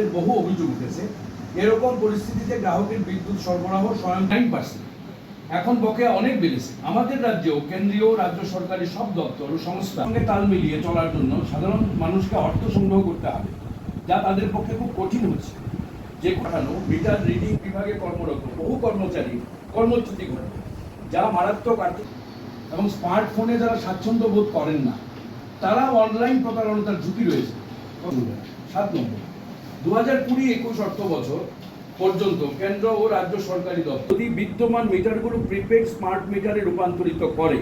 এর বহু অভিযোগ উঠেছে। এরকম পরিস্থিতিতে গ্রাহকের বিদ্যুৎ সরবরাহ স্বয়ং নাইন পার্সেন্ট এখন বকেয়া অনেক বেড়েছে। আমাদের রাজ্যেও কেন্দ্রীয় রাজ্য সরকারি সব দপ্তর ও সংস্থার সঙ্গে তাল মিলিয়ে চলার জন্য সাধারণ মানুষকে অর্থ সংগ্রহ করতে হবে, যা তাদের পক্ষে খুব কঠিন হচ্ছে। যে পাঠানো মিটার রিডিং বিভাগে কর্মরত বহু কর্মচারী কর্মচ্যুতি ঘটে যা মারাত্মক আর্থিক এবং স্মার্টফোনে যারা স্বাচ্ছন্দ্য বোধ করেন না, তারা অনলাইন প্রতারণতার ঝুঁকি রয়েছে। সাত নম্বর। দু হাজার কুড়ি একুশ অর্থ বছর পর্যন্ত কেন্দ্র ও রাজ্য সরকারি দপ্তর যদি বিদ্যমান মিটারগুলো প্রিপেড স্মার্ট মিটারে রূপান্তরিত করে,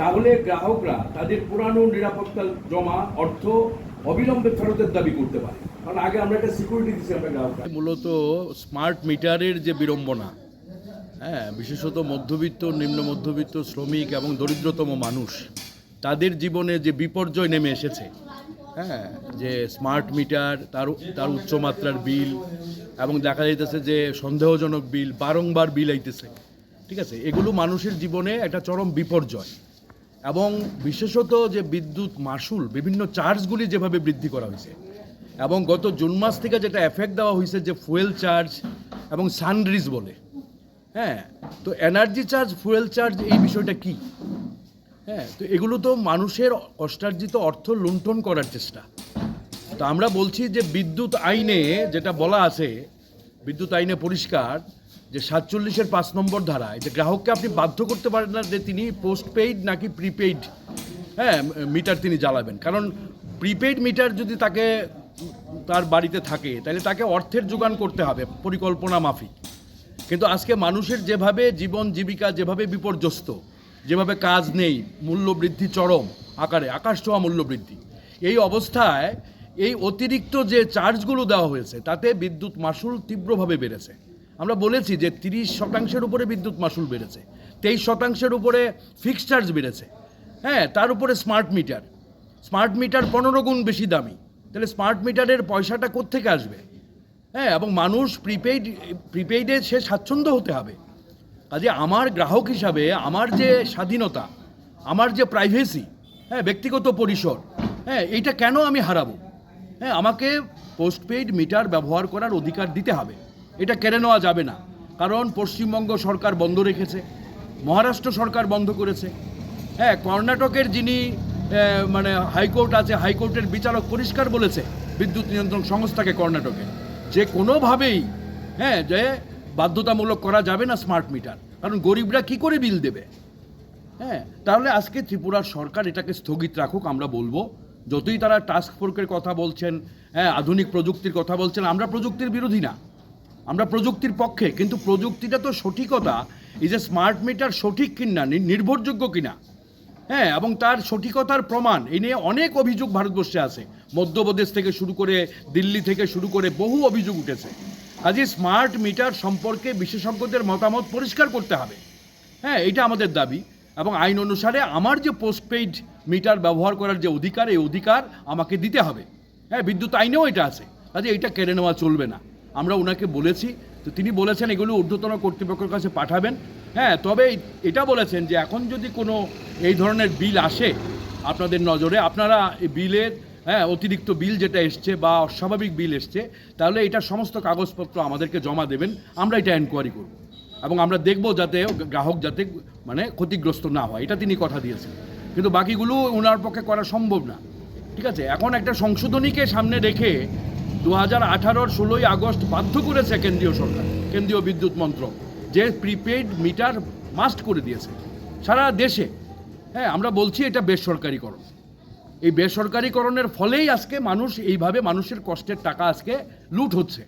তাহলে গ্রাহকরা তাদের পুরানো নিরাপত্তা জমা অর্থ অবিলম্বে ফেরতের দাবি করতে পারে। কারণ আগে আমরা একটা সিকিউরিটি দিচ্ছি আমরা গ্রাহকরা মূলত স্মার্ট মিটারের যে বিড়ম্বনা হ্যাঁ বিশেষত মধ্যবিত্ত, নিম্ন মধ্যবিত্ত, শ্রমিক এবং দরিদ্রতম মানুষ, তাদের জীবনে যে বিপর্যয় নেমে এসেছে হ্যাঁ যে স্মার্ট মিটার তার তার উচ্চমাত্রার বিল এবং দেখা যাইতেছে যে সন্দেহজনক বিল বারংবার বিল আইতেছে। ঠিক আছে? এগুলো মানুষের জীবনে একটা চরম বিপর্যয়। এবং বিশেষত যে বিদ্যুৎ মাসুল বিভিন্ন চার্জগুলি যেভাবে বৃদ্ধি করা হয়েছে এবং গত জুন মাস থেকে যেটা এফেক্ট দেওয়া হয়েছে যে ফুয়েল চার্জ এবং সানরিজ বলে। হ্যাঁ তো এনার্জি চার্জ ফুয়েল চার্জ এই বিষয়টা কি? হ্যাঁ তো এগুলো তো মানুষের কষ্টার্জিত অর্থ লুণ্ঠন করার চেষ্টা। তো আমরা বলছি যে বিদ্যুৎ আইনে যেটা বলা আছে, বিদ্যুৎ আইনে পরিষ্কার যে সাতচল্লিশের পাঁচ নম্বর ধারায় যে গ্রাহককে আপনি বাধ্য করতে পারেন না যে তিনি পোস্ট পেইড নাকি প্রিপেইড হ্যাঁ মিটার তিনি জ্বালাবেন। কারণ প্রিপেইড মিটার যদি তাকে তার বাড়িতে থাকে, তাহলে তাকে অর্থের যোগান করতে হবে, পরিকল্পনা মাফিক। কিন্তু আজকে মানুষের যেভাবে জীবন, জীবিকা যেভাবে বিপর্যস্ত যেভাবে কাজ নেই, মূল্যবৃদ্ধি চরম আকারে, আকাশ ছোঁয়া মূল্য বৃদ্ধি এই অবস্থায় এই অতিরিক্ত যে চার্জগুলো দেওয়া হয়েছে, তাতে বিদ্যুৎ মাসুল তীব্রভাবে বেড়েছে। আমরা বলেছি যে তিরিশ শতাংশের উপরে বিদ্যুৎ মাসুল বেড়েছে, তেইশ শতাংশের উপরে ফিক্সড চার্জ বেড়েছে। হ্যাঁ তার উপরে স্মার্ট মিটার স্মার্ট মিটার পনেরো গুণ বেশি দামি। তাহলে স্মার্ট মিটারের পয়সাটা কোত্থেকে আসবে? হ্যাঁ এবং মানুষ প্রিপেইড প্রিপেইডে সে স্বাচ্ছন্দ্য হতে হবে। কাজে আমার গ্রাহক হিসাবে আমার যে স্বাধীনতা, আমার যে প্রাইভেসি হ্যাঁ ব্যক্তিগত পরিসর হ্যাঁ এইটা কেন আমি হারাবো? হ্যাঁ আমাকে পোস্টপেইড মিটার ব্যবহার করার অধিকার দিতে হবে। এটা কেড়ে নেওয়া যাবে না। কারণ পশ্চিমবঙ্গ সরকার বন্ধ রেখেছে, মহারাষ্ট্র সরকার বন্ধ করেছে। হ্যাঁ কর্ণাটকের যিনি মানে হাইকোর্ট আছে, হাইকোর্টের বিচারক পরিষ্কার বলেছে, বিদ্যুৎ নিয়ন্ত্রণ সংস্থাকে কর্ণাটকে। যে কোনোভাবেই হ্যাঁ যে বাধ্যতামূলক করা যাবে না স্মার্ট মিটার কারণ গরিবরা কি করে বিল দেবে? হ্যাঁ তাহলে আজকে ত্রিপুরার সরকার এটাকে স্থগিত রাখুক, আমরা বলব। যতই তারা টাস্ক ফোর্সের কথা বলছেন হ্যাঁ আধুনিক প্রযুক্তির কথা বলছেন, আমরা প্রযুক্তির বিরোধী না। আমরা প্রযুক্তির পক্ষে, কিন্তু প্রযুক্তিটা তো সঠিকতা, এই যে স্মার্ট মিটার সঠিক কিনা নির্ভরযোগ্য কিনা। হ্যাঁ এবং তার সঠিকতার প্রমাণ এই নিয়ে অনেক অভিযোগ ভারতবর্ষে আছে। মধ্যপ্রদেশ থেকে শুরু করে দিল্লি থেকে শুরু করে বহু অভিযোগ উঠেছে। কাজে স্মার্ট মিটার সম্পর্কে বিশেষজ্ঞদের মতামত পরিষ্কার করতে হবে। হ্যাঁ এটা আমাদের দাবি এবং আইন অনুসারে আমার যে পোস্টপেইড মিটার ব্যবহার করার যে অধিকার, এই অধিকার আমাকে দিতে হবে। হ্যাঁ বিদ্যুৎ আইনেও এটা আছে। কাজে এটা কেড়ে নেওয়া চলবে না। আমরা ওনাকে বলেছি, তো তিনি বলেছেন এগুলো ঊর্ধ্বতন কর্তৃপক্ষের কাছে পাঠাবেন। হ্যাঁ তবে এটা বলেছেন যে এখন যদি কোনো এই ধরনের বিল আসে আপনাদের নজরে, আপনারা এই বিলের হ্যাঁ অতিরিক্ত বিল যেটা এসছে বা অস্বাভাবিক বিল এসছে, তাহলে এটা সমস্ত কাগজপত্র আমাদেরকে জমা দেবেন। আমরা এটা এনকোয়ারি করব। এবং আমরা দেখব যাতে গ্রাহক যাতে মানে ক্ষতিগ্রস্ত না হয়। এটা তিনি কথা দিয়েছেন। কিন্তু বাকিগুলো ওনার পক্ষে করা সম্ভব না। ঠিক আছে? এখন একটা সংশোধনীকে সামনে রেখে দু হাজার আঠারোর ষোলোই আগস্ট বাধ্য করেছে কেন্দ্রীয় সরকার, কেন্দ্রীয় বিদ্যুৎ মন্ত্রক, যে প্রিপেইড মিটার মাস্ট করে দিয়েছে। সারা দেশে। হ্যাঁ আমরা বলছি এটা বেসরকারিকরণ। এই বেসরকারিকরণের ফলেই আজকে মানুষ এইভাবে মানুষের কষ্টের টাকা আজকে লুট হচ্ছে।